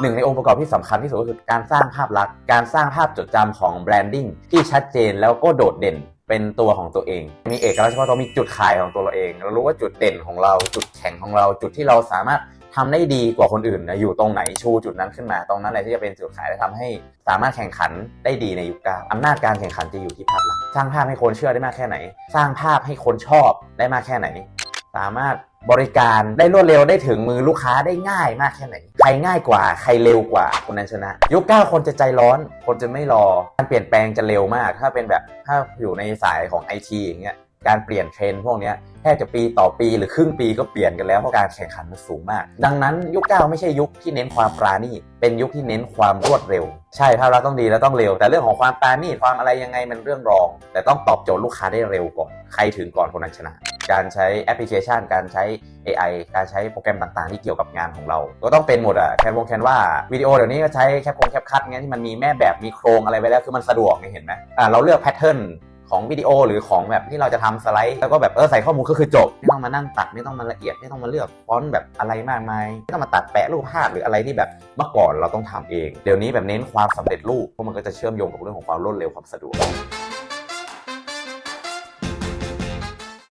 หนึ่งในองค์ประกอบที่สำคัญที่สุดก็คือการสร้างภาพลักษณ์การสร้างภาพจดจำของแบรนดิ้งที่ชัดเจนแล้วก็โดดเด่นเป็นตัวของตัวเอง มีเอกลักษณ์เฉพาะตัวมีจุดขายของตัวเราเอง เรารู้ว่าจุดเด่นของเรา จุดแข็งของเรา จุดที่เราสามารถทำได้ดีกว่าคนอื่นนะอยู่ตรงไหนชูจุดนั้นขึ้นมา ตรงนั้นแหละที่จะเป็นจุดขายและทำให้สามารถแข่งขันได้ดีในยุคก้าอำนาจการแข่งขันจะอยู่ที่ภาพลักษณ์สร้างภาพให้คนเชื่อได้มากแค่ไหน สร้างภาพให้คนชอบได้มากแค่ไหน สามารถบริการได้รวดเร็วได้ถึงมือลูกค้าได้ง่ายมากแค่ไหน ใครง่ายกว่าใครเร็วกว่าคนนั้นชนะ ยุคเก้าคนจะใจร้อน คนจะไม่รอ การเปลี่ยนแปลงจะเร็วมาก ถ้าเป็นแบบถ้าอยู่ในสายของไอทีอย่างเงี้ยการเปลี่ยนเทรนพวกเนี้ยแค่จะปีต่อปีหรือครึ่งปีก็เปลี่ยนกันแล้วเพราะการแข่งขันมันสูงมาก ดังนั้นยุคเก้าไม่ใช่ยุคที่เน้นความปราณีตเป็นยุคที่เน้นความรวดเร็ว ใช่ภาพลักษณ์ต้องดีแล้วต้องเร็ว แต่เรื่องของความปราณีตความอะไรยังไงมันเรื่องรอง แต่ต้องตอบโจทย์ลูกค้าได้เร็วก่อนใครถึงก่อนคนนั้นชนะ การใช้แอปพลิเคชัน การใช้ AI การใช้โปรแกรมต่างๆ ที่เกี่ยวกับงานของเรา ก็ต้องเป็นหมดอะแคนวงแคนว่าวิดีโอเดี๋ยวนี้ก็ใช้แคปคงแคปคัดเงี้ยที่มันมีแม่แบบมีโครงอะไรไว้แล้วคือมันสะดวกเห็นไหมอ่าเราเลือกแพทเทิร์นของวิดีโอหรือของแบบที่เราจะทำสไลด์ แล้วก็แบบเออใส่ข้อมูลก็คือจบ ไม่ต้องมานั่งตัดไม่ต้องมาละเอียดไม่ต้องมาเลือกฟอนต์แบบอะไรมากมายไม่ต้องมาตัดแปะรูปภาพหรืออะไรที่แบบเมื่อก่อนเราต้องทำเอง เดี๋ยวนี้แบบเน้นความสำเร็จรูปเพราะมันก็จะเชื่อมโยงกับเรื่องของความรวดเร็วความสะดวก